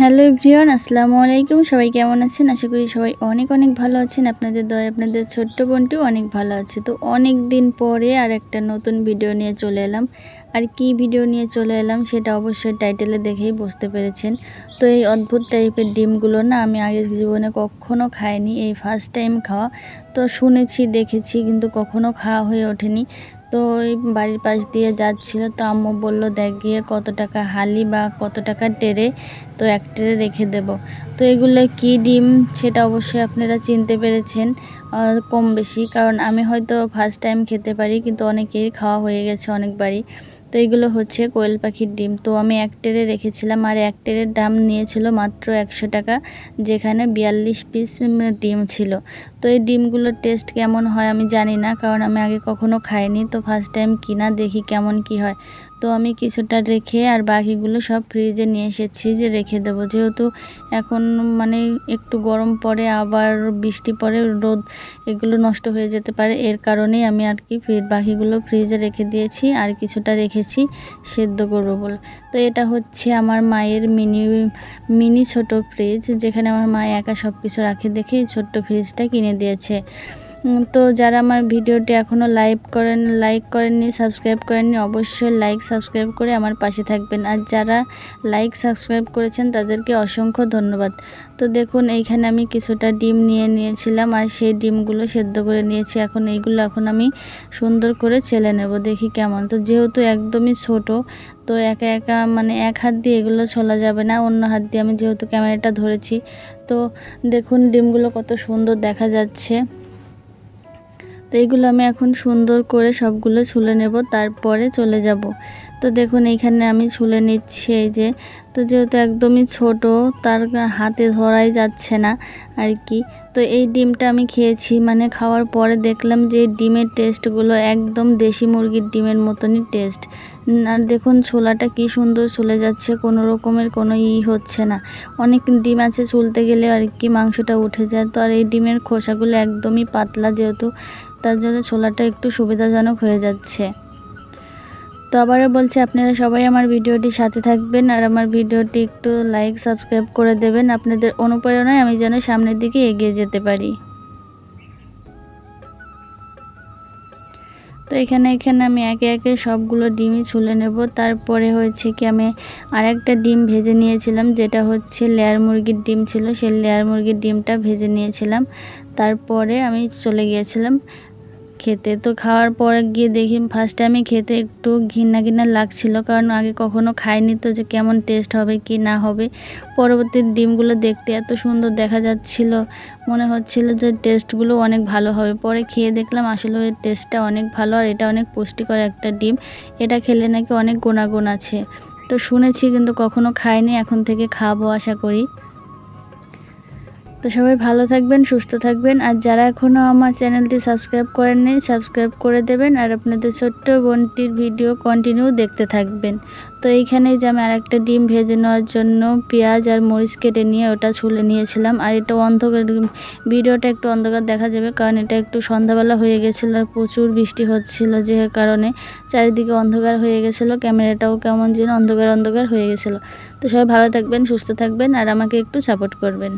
Hello everyone, আসসালামু আলাইকুম। সবাই কেমন আছেন? আশা করি সবাই অনেক অনেক ভালো আছেন। আপনাদের দয়, আপনাদের ছোট্ট বোনটিও অনেক ভালো আছে। তো অনেক দিন পরে আর একটা নতুন ভিডিও নিয়ে চলে এলাম। আর কি ভিডিও নিয়ে চলে এলাম সেটা অবশ্যই টাইটেলে দেখেই বুঝতে পেরেছেন। তো এই অদ্ভুত টাইপের ডিমগুলো না আমি আগে জীবনে কখনো খাইনি। এই ফার্স্ট টাইম খাওয়া। তো শুনেছি, দেখেছি, কিন্তু কখনো খাওয়া হয়ে ওঠেনি। তো ওই বাড়ির পাশ দিয়ে যাচ্ছিল, তো আম্মু বলল, দেখ গিয়ে কত টাকা হালি বা কত টাকা টেরে তো এক টেরে রেখে দেব। তো এগুলো কি ডিম সেটা অবশ্যই আপনারা চিনতে পেরেছেন কম বেশি। কারণ আমি হয়তো ফার্স্ট টাইম খেতে পারি, কিন্তু অনেকেই খাওয়া হয়ে গেছে অনেকবারই। তো এইগুলো হচ্ছে কোয়েল পাখির ডিম। তো আমি এক টেরে রেখেছিলাম আর এক টেরের দাম নিয়েছিল মাত্র একশো টাকা, যেখানে বিয়াল্লিশ পিস ডিম ছিল। তো এই ডিমগুলোর টেস্ট কেমন হয় আমি জানি না, কারণ আমি আগে কখনো খাইনি। তো ফার্স্ট টাইম কিনা, দেখি কেমন কি হয়। তো আমি কিছুটা রেখে আর বাকিগুলো সব ফ্রিজে নিয়ে এসেছি যে রেখে দেবো। যেহেতু এখন মানে একটু গরম পড়ে, আবার বৃষ্টি পড়ে, রোদ এগুলো নষ্ট হয়ে যেতে পারে। এর কারণেই আমি আর কি বাকিগুলো ফ্রিজে রেখে দিয়েছি আর কিছুটা রেখেছি সেদ্ধ করব বলে। তো এটা হচ্ছে আমার মায়ের মিনি মিনি ছোট ফ্রিজ, যেখানে আমার মা একা সব কিছু রাখে দেখে ছোট্ট ফ্রিজটা কিনে দিয়েছে। তো যারা আমার ভিডিওটি এখনও লাইভ করেন, লাইক করেননি, সাবস্ক্রাইব করেননি, অবশ্যই লাইক, সাবস্ক্রাইব করে আমার পাশে থাকবেন। আর যারা লাইক, সাবস্ক্রাইব করেছেন, তাদেরকে অসংখ্য ধন্যবাদ। তো দেখুন, এইখানে আমি কিছুটা ডিম নিয়ে নিয়েছিলাম আর সেই ডিমগুলো সেদ্ধ করে নিয়েছি। এখন এইগুলো এখন আমি সুন্দর করে ছেলে নেব, দেখি কেমন। তো যেহেতু একদমই ছোট, তো একা একা মানে এক হাত দিয়ে এগুলো ছোলা যাবে না, অন্য হাত দিয়ে আমি যেহেতু ক্যামেরাটা ধরেছি। তো দেখুন, ডিমগুলো কত সুন্দর দেখা যাচ্ছে। তো এইগুলো আমি এখন সুন্দর করে সবগুলো ছুলে নেব, তারপরে চলে যাব। তো দেখুন, এইখানে আমি ছুলে নিচ্ছি এই যে। তো যেহেতু একদমই ছোট, তার হাতে ধরাই যাচ্ছে না আর কি। তো এই ডিমটা আমি খেয়েছি মানে খাওয়ার পরে দেখলাম যে ডিমের টেস্টগুলো একদম দেশি মুরগির ডিমের মতনই টেস্ট আর দেখুন ছোলাটা কি সুন্দর চলে যাচ্ছে, কোনো রকমের কোনো ই হচ্ছে না। অনেক ডিম আছে চুলতে গেলে আর কি মাংসটা উঠে যায়। তো আর এই ডিমের খোসাগুলো একদমই পাতলা যেহেতু, তার জন্য ছোলাটা একটু সুবিধাজনক হয়ে যাচ্ছে। তো আবারও বলছি, আপনারা সবাই আমার ভিডিওটি সাথে থাকবেন আর আমার ভিডিওটি একটু লাইক সাবস্ক্রাইব করে দেবেন। আপনাদের অনুপ্রেরণায় আমি যেন সামনের দিকে এগিয়ে যেতে পারি। তো এখানে এখানে আমি একে একে সবগুলো ডিমই ছুলে নেব। তারপরে হয়েছে কি, আমি আরেকটা ডিম ভেজে নিয়েছিলাম, যেটা হচ্ছে লেয়ার মুরগির ডিম ছিল। সেই লেয়ার মুরগির ডিমটা ভেজে নিয়েছিলাম। তারপরে আমি চলে গিয়েছিলাম। খেতে। তো খাওয়ার পরে গিয়ে দেখি ফার্স্ট টাইমে খেতে একটু ঘিন্না ঘিন্না লাগছিল। কারণ আগে কখনো খাইনি তো যে কেমন টেস্ট হবে কি না হবে। পরবর্তী ডিমগুলো দেখতে এত সুন্দর দেখা যাচ্ছিল। মনে হচ্ছিল যে টেস্টগুলো অনেক ভালো হবে। পরে খেয়ে দেখলাম আসলে ওই টেস্টটা অনেক ভালো আর এটা অনেক পুষ্টিকর একটা ডিম। এটা খেলে নাকি অনেক গুণাগুণ আছে। তো শুনেছি কিন্তু কখনো খাইনি, এখন থেকে খাব আশা করি। তো সবাই ভালো থাকবেন, সুস্থ থাকবেন। আর যারা এখনও আমার চ্যানেলটি সাবস্ক্রাইব করেননি সাবস্ক্রাইব করে দেবেন আর আপনাদের ছোট্ট বোনটির ভিডিও কন্টিনিউ দেখতে থাকবেন। তো এইখানেই যে আমি আরেকটা ডিম ভেজে নেওয়ার জন্য পেঁয়াজ আর মরিচ কেটে নিয়ে ওটা ছুলে নিয়েছিলাম। আর এটা অন্ধকার ভিডিওটা একটু অন্ধকার দেখা যাবে কারণ এটা একটু সন্ধ্যাবেলা হয়ে গেছিল আর প্রচুর বৃষ্টি হচ্ছিল যে কারণে চারিদিকে অন্ধকার হয়ে গেছিল, ক্যামেরাটাও কেমন যেন অন্ধকার অন্ধকার হয়ে গেছিল। তো সবাই ভালো থাকবেন, সুস্থ থাকবেন আর আমাকে একটু সাপোর্ট করবেন।